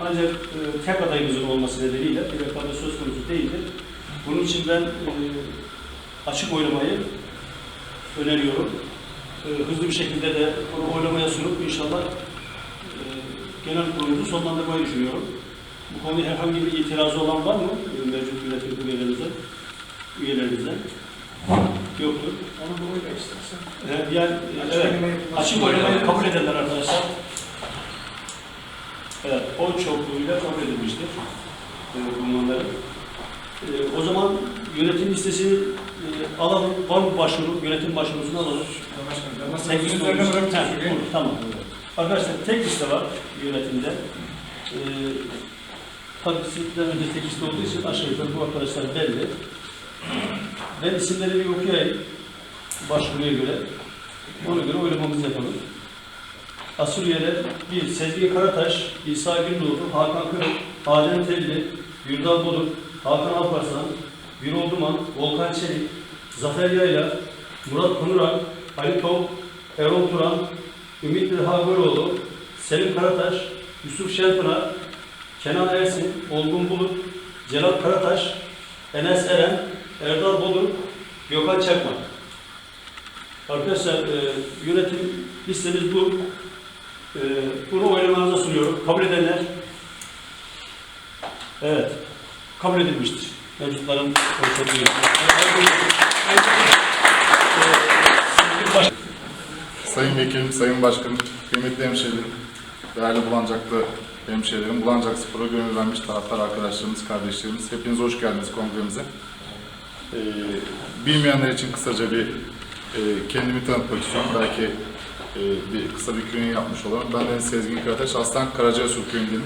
Ancak e, tek adayımızın olması nedeniyle bir rekabet söz konusu değildir. Bunun için ben e, açık oylamayı öneriyorum. E, hızlı bir şekilde de bunu oylamaya sunup inşallah e, genel kurulumuzu sonlandırmayı düşünüyorum. Bu konuda herhangi bir itirazı olan var mı e, mevcut yönetim üyelerimizden? Üyelerimizden? Yoktur. Onu da oyla istersen. E, yani, evet, açık oylamayı kabul edenler arkadaşlar. Evet, oy çokluğuyla kabul edilmiştir e, bulunanların. E, o zaman yönetim listesini e, alalım. Var mı başvuru? Yönetim başvurusunu alalım. Tek liste olmuş. Ha, olur, Tamam. Arkadaşlar tek liste var yönetimde. E, tabii sizden önce tek liste olduğu için aşağı yukarı bu arkadaşlar belli. Ben isimleri bir okuyayım. Başvuruya göre. Ona göre oylamamızı yapalım. Asuriyeler 1. Sezgin Karataş, İsa Gündoğdu, Hakan Kırık, Adem Telli, Yurdal Bodur, Hakan Alparslan, Birol Duman, Volkan Çelik, Zafer Yayla, Murat Konurak, Ali Top, Erol Turan, Ümit Haberoğlu, Selim Karataş, Yusuf Şenpınar, Kenan Ersin, Olgun Bulut, Celal Karataş, Enes Eren, Erdal Bodur, Gökhan Çakmak. Arkadaşlar e, yönetim listemiz bu. E, bunu oylamanıza sunuyorum. Kabul edenler? Evet. Kabul edilmiştir. Mevcutların konuşabiliyor. Sayın Vekilim, Sayın Başkanım, kıymetli hemşehrilerim, değerli Bulancaklı hemşehrilerim, Bulancak Spor'a gönül vermiş taraftar arkadaşlarımız, kardeşlerimiz, hepiniz hoş geldiniz kongremize. Ee, bilmeyenler için kısaca bir e, kendimi tanıtmak istiyorum. Belki e, bir kısa bir köyün yapmış olalım. Ben Deniz Sezgin Karataş, Aslan Karacayasul köyündenim.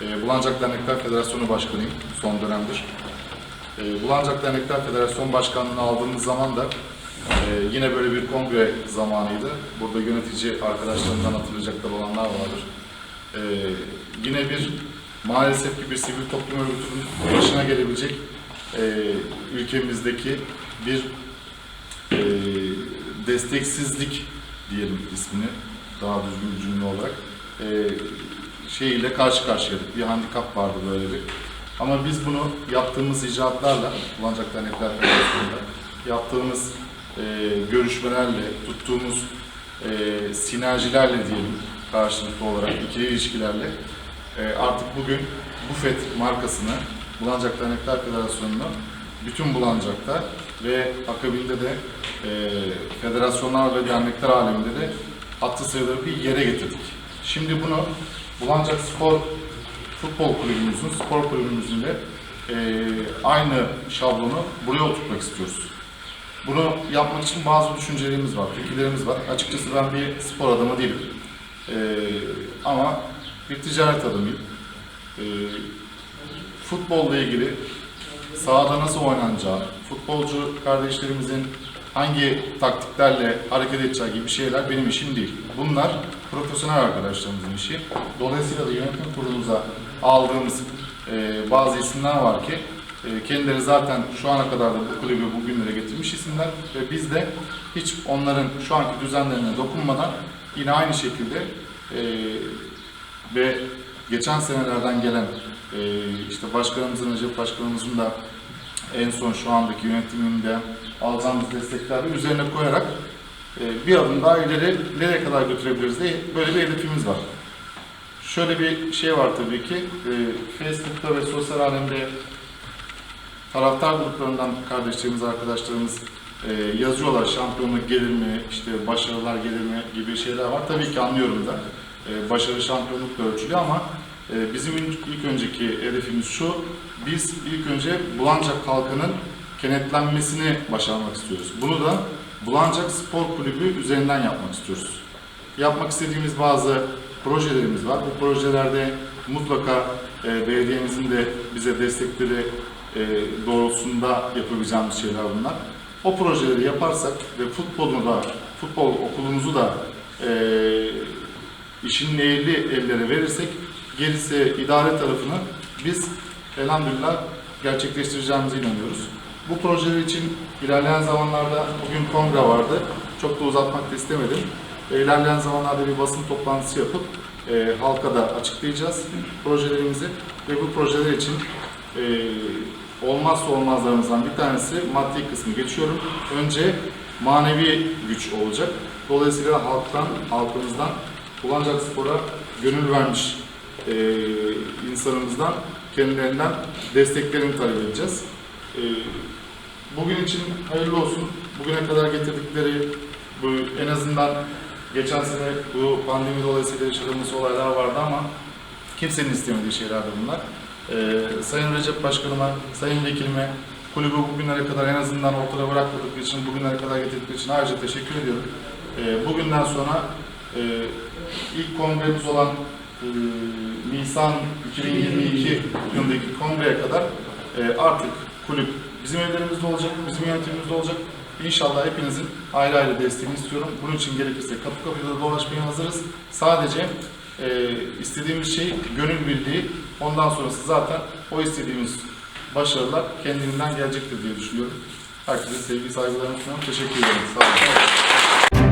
E, Bulancak Dernekler Federasyonu Başkanıyım son dönemdir. E, Bulancak Dernekler Federasyonu Başkanlığı'nı aldığımız zaman da ee, yine böyle bir kongre zamanıydı. Burada yönetici arkadaşlarımdan hatırlayacaklar olanlar vardır. Ee, yine bir maalesef ki bir sivil toplum örgütünün başına gelebilecek e, ülkemizdeki bir e, desteksizlik diyelim ismini daha düzgün bir cümle olarak e, şeyiyle karşı karşıyaydık. Bir handikap vardı böyle bir. Ama biz bunu yaptığımız icraatlarla, Bulancak Dernekler Federasyonu'nda yaptığımız e, görüşmelerle, tuttuğumuz e, sinerjilerle diyelim karşılıklı olarak ikili ilişkilerle e, artık bugün Buffet markasını Bulancak Dernekler Federasyonu'nu bütün Bulancak'ta ve akabinde de federasyonlar ve dernekler aleminde de hattı sayılır bir yere getirdik. Şimdi bunu Bulancak Spor Futbol Kulübümüzün, spor kulübümüzün de e, aynı şablonu buraya oturtmak istiyoruz. Bunu yapmak için bazı düşüncelerimiz var, fikirlerimiz var. Açıkçası ben bir spor adamı değilim. Ee, ama bir ticaret adamıyım. Ee, futbolla ilgili sahada nasıl oynanacağı, futbolcu kardeşlerimizin hangi taktiklerle hareket edeceği gibi şeyler benim işim değil. Bunlar profesyonel arkadaşlarımızın işi. Dolayısıyla da yönetim kurulumuza aldığımız e, bazı isimler var ki e, kendileri zaten şu ana kadar da bu kulübü bugünlere getirmiş isimler ve biz de hiç onların şu anki düzenlerine dokunmadan yine aynı şekilde e, ve geçen senelerden gelen e, işte başkanımızın, Recep Başkanımızın da en son şu andaki yönetiminde alacağımız destekleri üzerine koyarak e, bir adım daha ileri nereye kadar götürebiliriz diye böyle bir hedefimiz var. Şöyle bir şey var tabii ki, e, Facebook'ta ve sosyal alemde taraftar gruplarından kardeşlerimiz, arkadaşlarımız e, yazıyorlar şampiyonluk gelir mi, işte başarılar gelir mi gibi şeyler var. Tabii ki anlıyorum da başarı şampiyonlukla ölçülüyor ama bizim ilk, önceki hedefimiz şu, biz ilk önce Bulancak halkının kenetlenmesini başarmak istiyoruz. Bunu da Bulancak Spor Kulübü üzerinden yapmak istiyoruz. Yapmak istediğimiz bazı projelerimiz var. Bu projelerde mutlaka e, belediyemizin de bize destekleri e, doğrultusunda yapabileceğimiz şeyler bunlar. O projeleri yaparsak ve futbolunu da, futbol okulumuzu da e, işin ehli ellere verirsek gerisi idare tarafını biz elhamdülillah gerçekleştireceğimize inanıyoruz. Bu projeler için ilerleyen zamanlarda bugün kongre vardı. Çok da uzatmak da istemedim. E, İlerleyen zamanlarda bir basın toplantısı yapıp e, halka da açıklayacağız projelerimizi ve bu projeler için e, olmazsa olmazlarımızdan bir tanesi maddi kısmı geçiyorum. Önce manevi güç olacak. Dolayısıyla halktan, halkımızdan Ulancak Spor'a gönül vermiş e, insanımızdan kendilerinden desteklerini talep edeceğiz. E, bugün için hayırlı olsun. Bugüne kadar getirdikleri bu en azından geçen sene bu pandemi dolayısıyla yaşadığımız olaylar vardı ama kimsenin istemediği şeylerdi bunlar. Ee, Sayın Recep Başkanıma, Sayın Vekilime, kulübü bugünlere kadar en azından ortada bırakmadıkları için, bugünlere kadar getirdikleri için ayrıca teşekkür ediyorum. Ee, bugünden sonra e, ilk kongremiz olan e, Nisan 2022 yılındaki kongreye kadar e, artık kulüp bizim evlerimizde olacak, bizim yönetimimizde olacak. İnşallah hepinizin ayrı ayrı desteğini istiyorum. Bunun için gerekirse kapı kapıda da dolaşmaya hazırız. Sadece e, istediğimiz şey gönül birliği. Ondan sonrası zaten o istediğimiz başarılar kendiliğinden gelecektir diye düşünüyorum. Herkese sevgi saygılarımı sunuyorum. Teşekkür ederim. Sağ olun.